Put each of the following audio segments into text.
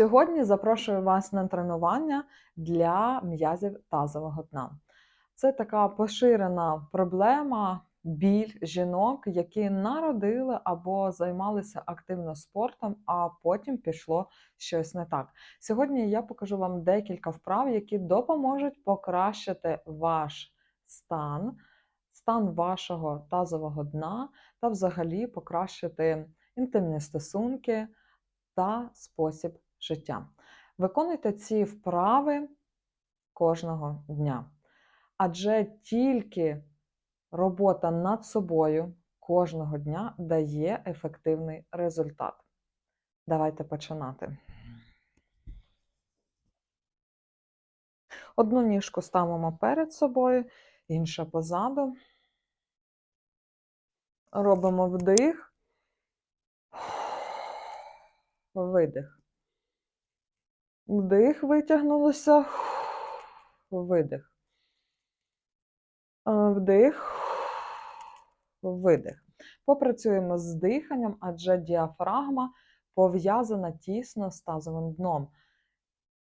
Сьогодні запрошую вас на тренування для м'язів тазового дна. Це така поширена проблема, біль жінок, які народили або займалися активно спортом, а потім пішло щось не так. Сьогодні я покажу вам декілька вправ, які допоможуть покращити ваш стан, стан вашого тазового дна та взагалі покращити інтимні стосунки та спосіб життя. Виконуйте ці вправи кожного дня. Адже тільки робота над собою кожного дня дає ефективний результат. Давайте починати. Одну ніжку ставимо перед собою, інша позаду. Робимо вдих, видих. Вдих, витягнулося, видих. Вдих, видих. Попрацюємо з диханням, адже діафрагма пов'язана тісно з тазовим дном.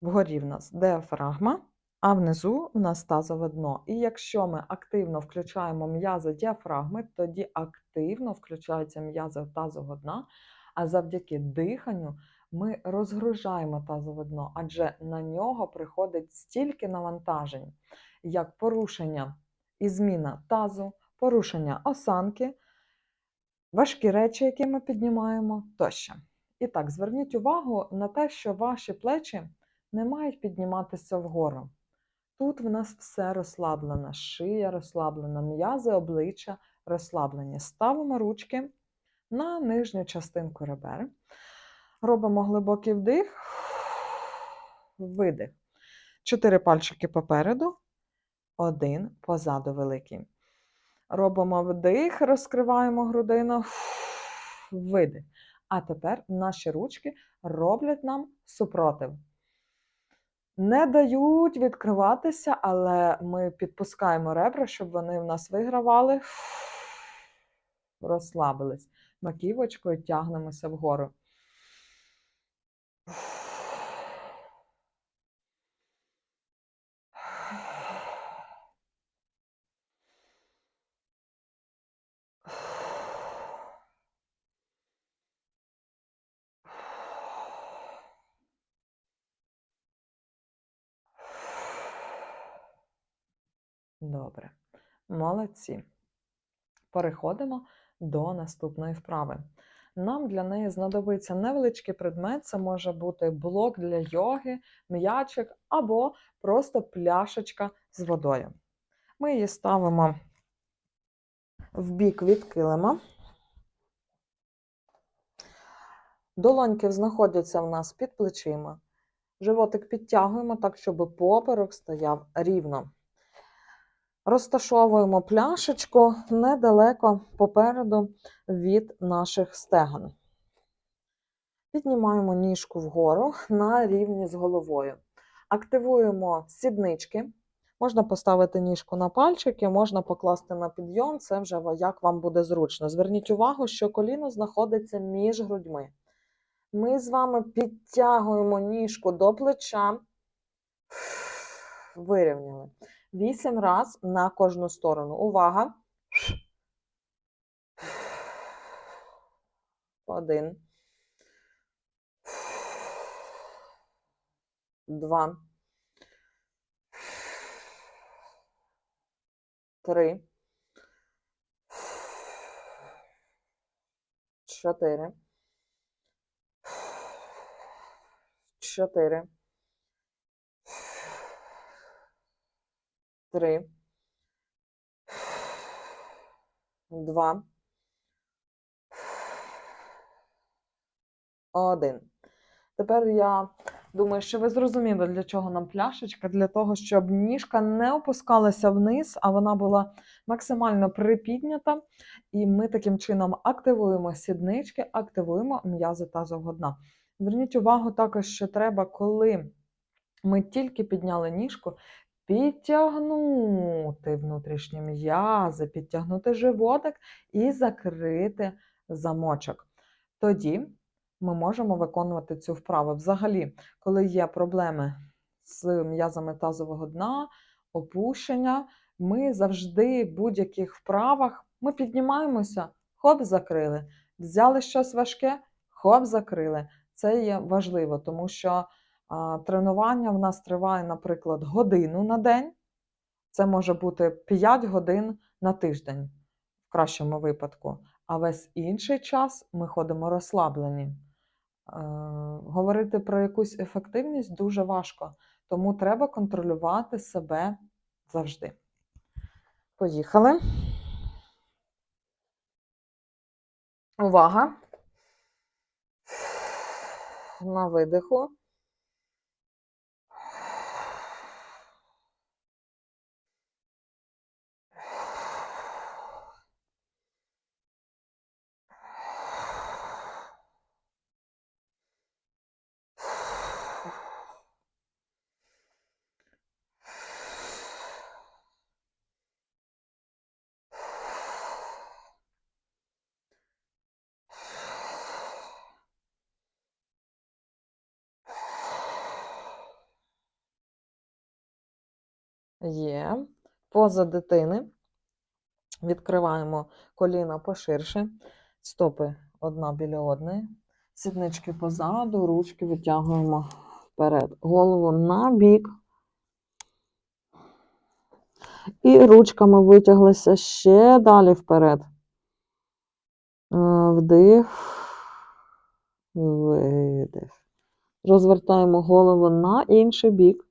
Вгорі в нас діафрагма, а внизу в нас тазове дно. І якщо ми активно включаємо м'язи діафрагми, тоді активно включаються м'язи тазового дна, а завдяки диханню ми розгружаємо тазове дно, адже на нього приходить стільки навантажень, як порушення і зміна тазу, порушення осанки, важкі речі, які ми піднімаємо тощо. І так, зверніть увагу на те, що ваші плечі не мають підніматися вгору. Тут в нас все розслаблено, шия розслаблена, м'язи обличчя розслаблені. Ставимо ручки на нижню частинку ребер. Робимо глибокий вдих, видих. Чотири пальчики попереду, один позаду великий. Робимо вдих, розкриваємо грудину, видих. А тепер наші ручки роблять нам супротив. Не дають відкриватися, але ми підпускаємо ребра, щоб вони в нас вигравали, розслабились. Маківочкою тягнемося вгору. Добре. Молодці. Переходимо до наступної вправи. Нам для неї знадобиться невеличкий предмет, це може бути блок для йоги, м'ячик або просто пляшечка з водою. Ми її ставимо в бік від килима. Долоньки знаходяться в нас під плечима. Животик підтягуємо так, щоб поперек стояв рівно. Розташовуємо пляшечку недалеко попереду від наших стегон. Піднімаємо ніжку вгору на рівні з головою. Активуємо сіднички. Можна поставити ніжку на пальчики, можна покласти на підйом, це вже як вам буде зручно. Зверніть увагу, що коліно знаходиться між грудьми. Ми з вами підтягуємо ніжку до плеча, вирівняли. Вісім раз на кожну сторону. Увага. Один. Два. Три. Чотири. Чотири. Три. Два. Один. Тепер я думаю, що ви зрозуміли, для чого нам пляшечка, для того, щоб ніжка не опускалася вниз, а вона була максимально припіднята. І ми таким чином активуємо сіднички, активуємо м'язи тазового дна. Зверніть увагу також, що треба, коли ми тільки підняли ніжку, підтягнути внутрішні м'язи, підтягнути животик і закрити замочок. Тоді ми можемо виконувати цю вправу. Взагалі, коли є проблеми з м'язами тазового дна, опущення, ми завжди в будь-яких вправах ми піднімаємося, хоп, закрили. Взяли щось важке, хоп, закрили. Це є важливо, тому що тренування в нас триває, наприклад, годину на день. Це може бути 5 годин на тиждень, в кращому випадку. А весь інший час ми ходимо розслаблені. Е, говорити про якусь ефективність дуже важко, тому треба контролювати себе завжди. Поїхали. Увага. На видиху. Є. Поза дитини. Відкриваємо коліна поширше, стопи одна біля одної, сіднички позаду, ручки витягуємо вперед. Голову на бік. І ручками витяглися ще далі вперед. Е, Вдих, видих. Розвертаємо голову на інший бік.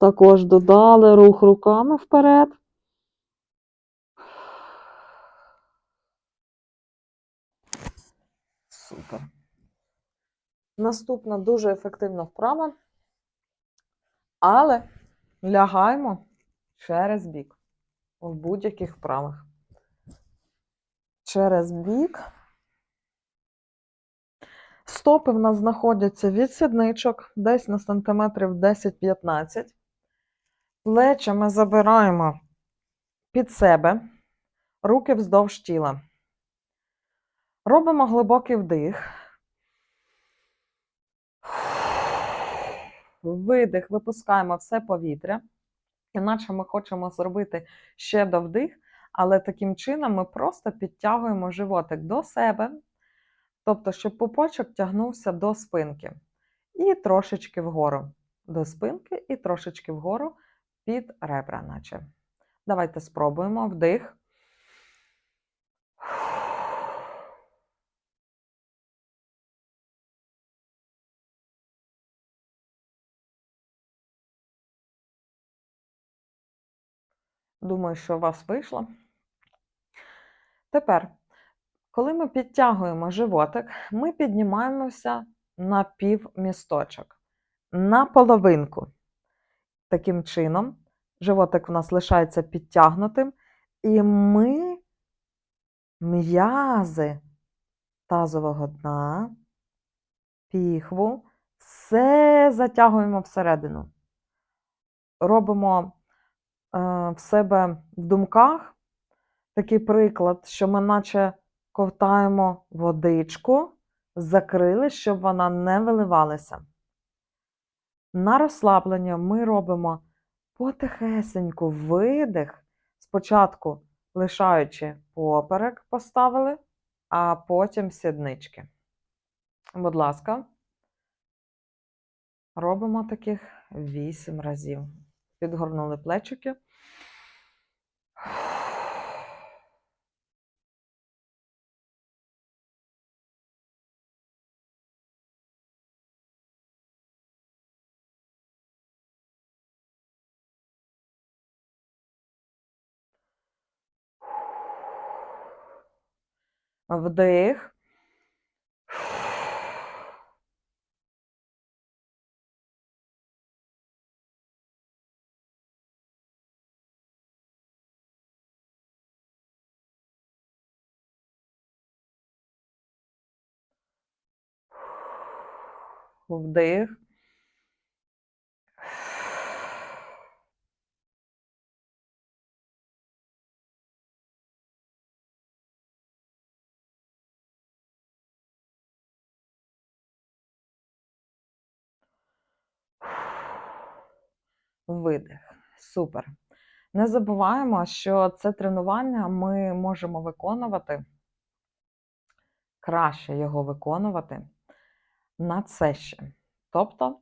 Також додали рух руками вперед. Супер. Наступна дуже ефективна вправа, але лягаємо через бік в будь-яких вправах. Через бік. Стопи в нас знаходяться від сідничок десь на сантиметрів 10-15. Плечі ми забираємо під себе, руки вздовж тіла. Робимо глибокий вдих. Видих, випускаємо все повітря. Іначе ми хочемо зробити ще до вдих, але таким чином ми просто підтягуємо животик до себе, тобто, щоб пупочок тягнувся до спинки. І трошечки вгору до спинки, і трошечки вгору під ребра, наче. Давайте спробуємо вдих. Думаю, що у вас вийшло. Тепер, коли ми підтягуємо животик, ми піднімаємося на пів місточок, на половинку. Таким чином, животик у нас лишається підтягнутим, і ми м'язи тазового дна, піхву, все затягуємо всередину. Робимо е, в себе в думках такий приклад, що ми наче ковтаємо водичку, закрили, щоб вона не виливалася. На розслаблення ми робимо потихесеньку видих, спочатку лишаючи поперек, поставили, а потім сіднички. Будь ласка, робимо таких 8 разів. Підгорнули плечики. Вдих. Вдих. Видих. Супер. Не забуваємо, що це тренування ми можемо виконувати, краще його виконувати на це ще. Тобто,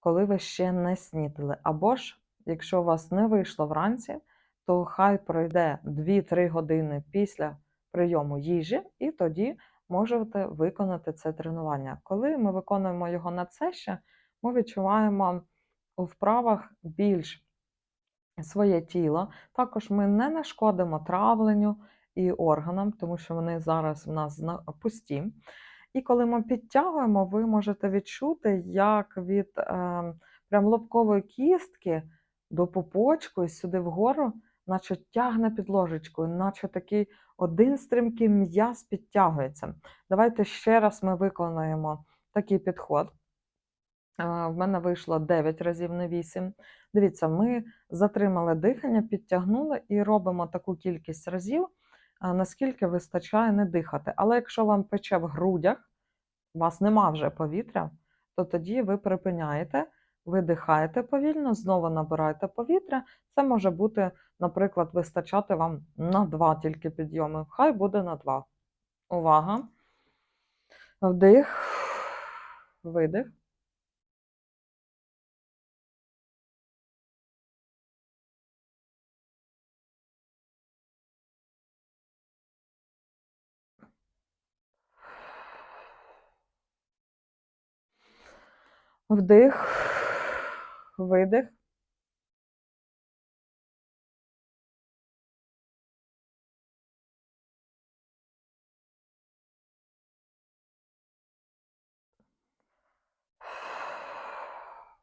коли ви ще не снідали. Або ж, якщо у вас не вийшло вранці, то хай пройде 2-3 години після прийому їжі, і тоді можете виконати це тренування. Коли ми виконуємо його на це ще, ми відчуваємо вправах більш своє тіло. Також ми не нашкодимо травленню і органам, тому що вони зараз в нас пусті. І коли ми підтягуємо, ви можете відчути, як від е, прям лобкової кістки до пупочку і сюди вгору, наче тягне під ложечкою, наче такий один стрімкий м'яз підтягується. Давайте ще раз ми виконаємо такий підход. В мене вийшло 9 разів, не 8. Дивіться, ми затримали дихання, підтягнули і робимо таку кількість разів, наскільки вистачає не дихати. Але якщо вам пече в грудях, у вас нема вже повітря, то тоді ви припиняєте, видихаєте повільно, знову набираєте повітря. Це може бути, наприклад, вистачати вам на 2 тільки підйоми. Хай буде на 2. Увага. Вдих, видих. Вдих, видих.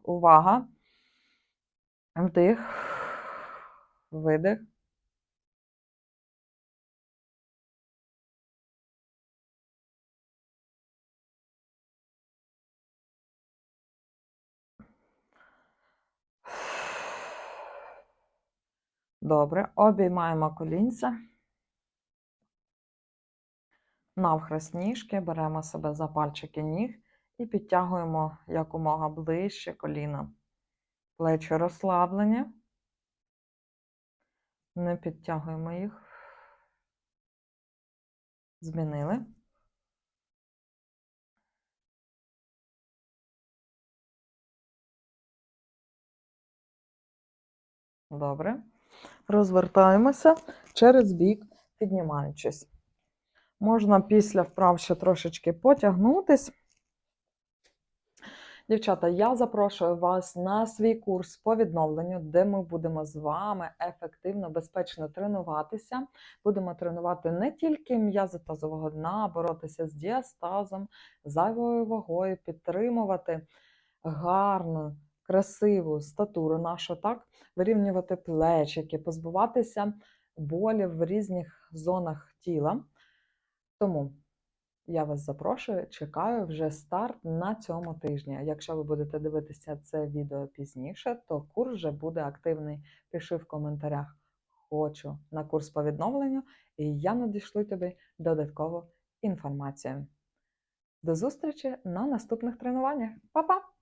Увага. Вдих, видих. Добре, обіймаємо колінця. Навхрест ніжки, беремо себе за пальчики ніг і підтягуємо якомога ближче коліна. Плечі розслаблені. Не підтягуємо їх. Змінили. Добре. Розвертаємося через бік, піднімаючись. Можна після вправ ще трошечки потягнутись. Дівчата, я запрошую вас на свій курс по відновленню, де ми будемо з вами ефективно, безпечно тренуватися. Будемо тренувати не тільки м'язи тазового дна, боротися з діастазом, зайвою вагою, підтримувати гарну, красиву статуру нашу, так? вирівнювати плечики, позбуватися болів в різних зонах тіла. Тому я вас запрошую, чекаю вже старт на цьому тижні. Якщо ви будете дивитися це відео пізніше, то курс вже буде активний. Пиши в коментарях Хочу на курс по відновленню, і я надішлю тобі додаткову інформацію. До зустрічі на наступних тренуваннях. Па-па!